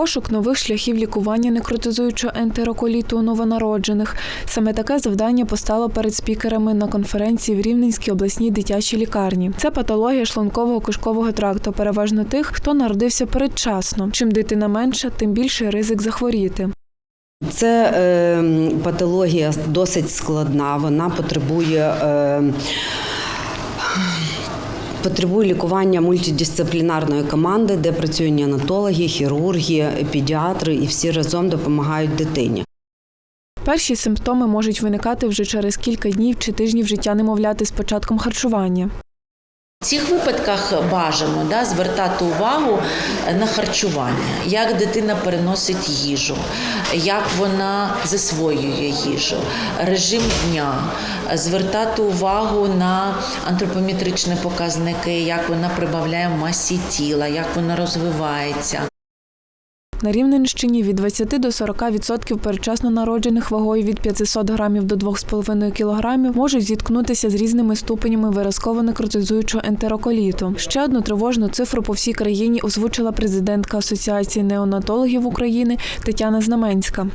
Пошук нових шляхів лікування некротизуючого ентероколіту новонароджених. Саме таке завдання постало перед спікерами на конференції в Рівненській обласній дитячій лікарні. Це патологія шлункового кишкового тракту, переважно тих, хто народився передчасно. Чим дитина менша, тим більший ризик захворіти. Це е, патологія досить складна. Вона потребує. Е, Потребує лікування мультидисциплінарної команди, де працюють неонатологи, хірурги, педіатри і всі разом допомагають дитині. Перші симптоми можуть виникати вже через кілька днів чи тижнів життя немовляти з початком харчування. В цих випадках бажано да, звертати увагу на харчування, як дитина переносить їжу, як вона засвоює їжу, режим дня, звертати увагу на антропометричні показники, як вона прибавляє масі тіла, як вона розвивається. На Рівненщині від 20 до 40% передчасно народжених вагою від 500 грамів до 2,5 кілограмів можуть зіткнутися з різними ступенями виразково некротизуючого ентероколіту. Ще одну тривожну цифру по всій країні озвучила президентка Асоціації неонатологів України Тетяна Знаменська.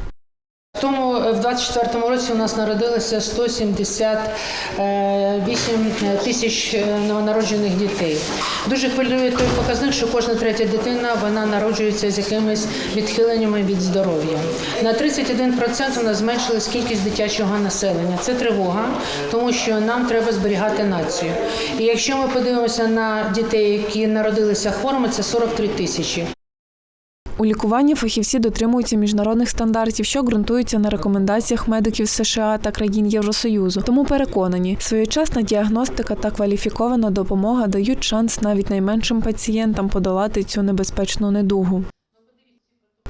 Тому е, в 24-му році у нас народилося 178 тисяч е, новонароджених дітей. Дуже хвилює той показник, що кожна третя дитина вона народжується з якимись відхиленнями від здоров'я. На 31% у нас зменшилась кількість дитячого населення. Це тривога, тому що нам треба зберігати націю. І якщо ми подивимося на дітей, які народилися хворими, це 43 тисячі. У лікуванні фахівці дотримуються міжнародних стандартів, що ґрунтуються на рекомендаціях медиків США та країн Євросоюзу. Тому переконані, своєчасна діагностика та кваліфікована допомога дають шанс навіть найменшим пацієнтам подолати цю небезпечну недугу.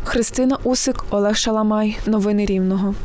Христина Усик, Олег Шаламай. Новини Рівного.